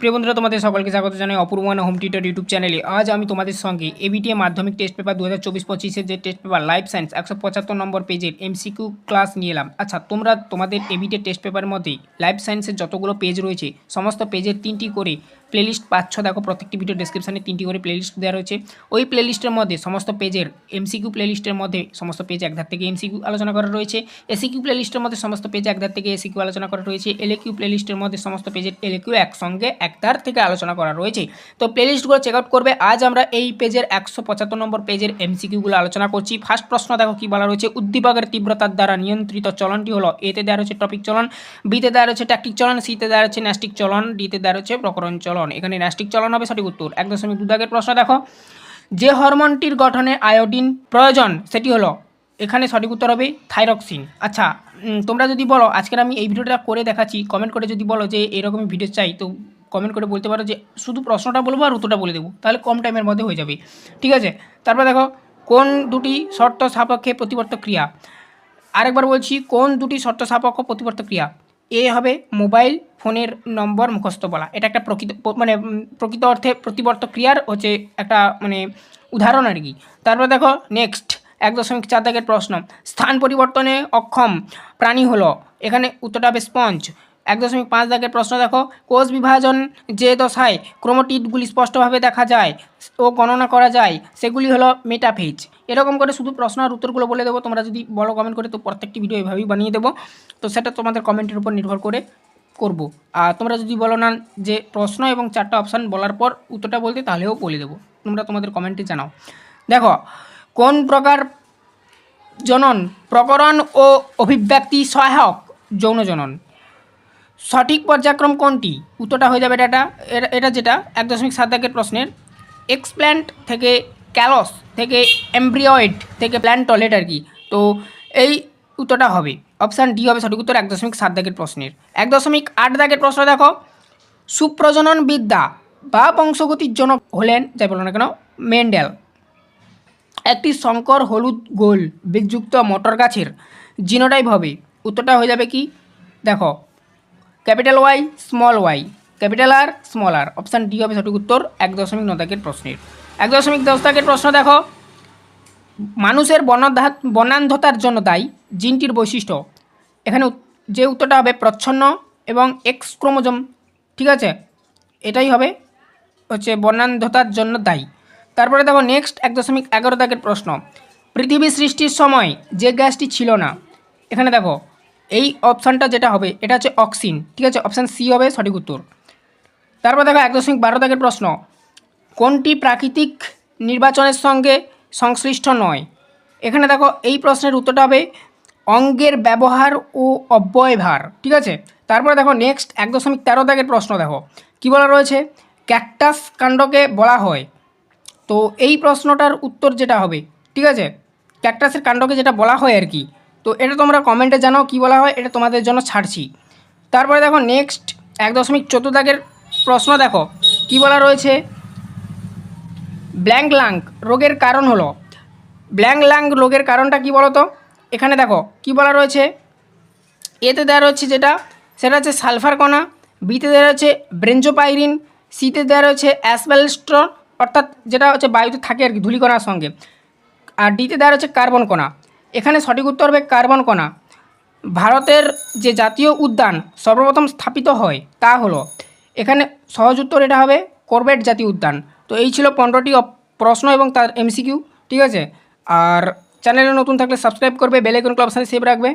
প্রিয় বন্ধুরা, তোমাদের সকলকে স্বাগত জানাই অপূর্বান হোম টিউটর ইউটিউব চ্যানেলে আজ আমি তোমাদের সঙ্গে এবিটিএ মাধ্যমিক টেস্ট পেপার দু হাজার চব্বিশ পঁচিশের যে টেস্ট পেপার লাইফ সায়েন্স একশো পঁচাত্তর নম্বর পেজের এমসিকিউ ক্লাস নিয়ে এলাম আচ্ছা তোমরা তোমাদের এবিটিএ টেস্ট পেপারের মধ্যে লাইফ সায়েন্সের যতগুলো পেজ রয়েছে, সমস্ত পেজের তিনটি করে প্লেলিস্ট পাচ্ছ, দেখো প্রত্যেকটি ভিডিও ডেসক্রিপশানে তিনটি করে প্লেলিস্ট দেওয়া রয়েছে। ওই প্লেলিস্টের মধ্যে সমস্ত পেজের এমসিকিউ প্লেলিস্টের মধ্যে সমস্ত পেজ একধার থেকে এমসিকিউ আলোচনা করা রয়েছে। এসিকিউ প্লেলিস্টের মধ্যে সমস্ত পেজ একধার থেকে এসিকিউ আলোচনা করা রয়েছে। এলএকিউ প্লেলিস্টের মধ্যে সমস্ত পেজের এলএকিউ একসঙ্গে একধার থেকে আলোচনা করা রয়েছে। তো প্লেলিস্টগুলো চেক আউট করবে। আজ আমরা এই পেজের একশো পঁচাত্তর নম্বর পেজের এমসিকিউগুলো আলোচনা করছি। ফার্স্ট প্রশ্ন দেখো কি বলা রয়েছে। উদ্দীপকের তীব্রতার দ্বারা নিয়ন্ত্রিত চলনটি হলো এতে দেওয়া রয়েছে টপিক চলন বিতে দেওয়া রয়েছে ট্যাকটিক চলন সিতে দেওয়া রয়েছে ন্যাস্টিক চলন ডিতে দেওয়া রয়েছে প্রকরণ চলন। এখানে ন্যাস্টিক চলন হবে, সঠিক উত্তর। এক দশমিক দু দাগের প্রশ্ন দেখো। যে হরমোনটির গঠনে আয়োডিন প্রয়োজন, সেটি হলো, এখানে সঠিক উত্তর হবে থাইরক্সিন। আচ্ছা তোমরা যদি বলো, আজকের আমি এই ভিডিওটা করে দেখাচ্ছি কমেন্ট করে যদি বলো যে এরকমই ভিডিও চাই, তো কমেন্ট করে বলতে পারো যে শুধু প্রশ্নটা বলব আর উত্তরটা বলে দেবো, তাহলে কম টাইমের মধ্যে হয়ে যাবে। ঠিক আছে? তারপর দেখো, কোন দুটি শর্ত সাপেক্ষে প্রতিবর্ত ক্রিয়া? আরেকবার বলছি, কোন দুটি শর্ত সাপেক্ষ প্রতিবর্ত ক্রিয়া? এ হবে মোবাইল ফোনের নম্বর মুখস্থ বলা। এটা একটা প্রকৃত মানে প্রকৃত অর্থে প্রতিবর্ত ক্রিয়ার হচ্ছে একটা মানে উদাহরণ আর কি। তারপর দেখো নেক্সট এক দশমিক চার দাগের প্রশ্ন। স্থান পরিবর্তনে অক্ষম, প্রাণী হলো। এখানে উত্তরটা হবে স্পঞ্জ এক দশমিক পাঁচ দাগের প্রশ্ন দেখো, কোষ বিভাজন যে দশায় ক্রোমোটিডগুলি স্পষ্টভাবে দেখা যায় ও গণনা করা যায়, সেগুলি হলো মেটাফেজ এরকম করে শুধু প্রশ্ন আর উত্তরগুলো বলে দেবো। তোমরা যদি বড় কমেন্ট করে, তো প্রত্যেকটি ভিডিও এভাবেই বানিয়ে দেবো। তো সেটা তোমাদের কমেন্টের উপর নির্ভর করে করব। আর তোমরা যদি বলো না যে প্রশ্ন এবং চারটা অপশান বলার পর উত্তরটা বলতে, তাহলেও বলে দেবো। তোমরা তোমাদের কমেন্টে জানাও। দেখো, কোন প্রকার জনন, প্রকরণ ও অভিব্যক্তি সহায়ক যৌন জনন? সঠিক পর্যায়ক্রম কোনটি? উত্তরটা হয়ে যাবে এটা, এটা- যেটা, এক দশমিক সাত দাগের প্রশ্নের। এক্সপ্ল্যান্ট থেকে ক্যালস থেকে এমব্রিয়য়েড থেকে প্ল্যান্টলেট আর কি। তো এই উত্তরটা হবে। অপশান ডি হবে সঠিক উত্তর, এক দশমিক সাত দাগের প্রশ্নের। এক দশমিক আট দাগের প্রশ্ন দেখো। সুপ্রজনন বিদ্যা বা বংশগতির জনক হলেন, যাই বলো না কেন, মেন্ডেল। একটি শঙ্কর হলুদ গোল বীজযুক্ত মটর গাছের জিনোটাইপ হবে। উত্তরটা হয়ে যাবে কি? দেখো, capital Y, small Y. Capital R small R. Option D হবে সঠিক উত্তর, এক দশমিক ন দাগের প্রশ্নের। এক দশমিক দশ দাগের প্রশ্ন দেখো। মানুষের বনধা বনান্ধতার জন্য দায়ী জিনটির বৈশিষ্ট্য। এখানে যে উত্তরটা হবে প্রচ্ছন্ন এবং এক্স ক্রোমোজোম, ঠিক আছে? এটাই হবে হচ্ছে বর্ণান্ধতার জন্য দায়ী। তারপরে দেখো নেক্সট এক দশমিক এগারো দাগের প্রশ্ন। পৃথিবী সৃষ্টির সময় যে গ্যাসটি ছিল না। এখানে দেখো, এই অপশানটা যেটা হবে, এটা হচ্ছে অক্সিন, ঠিক আছে? অপশান সি হবে সঠিক উত্তর। তারপর দেখো এক দশমিক বারো দাগের প্রশ্ন। কোনটি প্রাকৃতিক নির্বাচনের সঙ্গে সংশ্লিষ্ট নয়? এখানে দেখো, এই প্রশ্নের উত্তরটা হবে অঙ্গের ব্যবহার ও অব্যয়ভার, ঠিক আছে? তারপরে দেখো নেক্সট এক দশমিক তেরো দাগের প্রশ্ন দেখো। কী বলা রয়েছে? ক্যাকটাস কাণ্ডকে বলা হয়। তো এই প্রশ্নটার উত্তর যেটা হবে, ঠিক আছে? ক্যাকটাসের কাণ্ডকে যেটা বলা হয় আর কি। তো এটা তোমরা কমেন্টে জানাও কী বলা হয়, এটা তোমাদের জন্য ছাড়ছি। তারপরে দেখো নেক্সট এক দশমিক চোদ্দ দাগের প্রশ্ন দেখো। কী বলা রয়েছে? ব্ল্যাঙ্ক লাং রোগের কারণ হলো। ব্ল্যাঙ্ক লাং রোগের কারণটা কি বলতো? এখানে দেখো, কি বলা রয়েছে? এতে দেওয়া রয়েছে যেটা, সেটা হচ্ছে সালফার কণা বিতে দেওয়া রয়েছে ব্রেঞ্জোপাইরিন সিতে দেওয়া রয়েছে অ্যাসবেলস্ট্রন, অর্থাৎ যেটা হচ্ছে বায়ুতে থাকে আর কি, ধূলিকণার সঙ্গে। আর ডিতে দেওয়া রয়েছে কার্বন কণা। এখানে সঠিক উত্তর হবে কার্বন কণা। ভারতের যে জাতীয় উদ্যান সর্বপ্রথম স্থাপিত হয় তা হলো, এখানে সহজ উত্তর এটা হবে করবেট জাতীয় উদ্যান। তো এই ছিল পনেরোটি প্রশ্ন এবং তার এমসিকিউ ঠিক আছে? আর চ্যানেলে নতুন থাকলে সাবস্ক্রাইব করবে বেলাইকন ক্লাব সাথে সেভ রাখবে।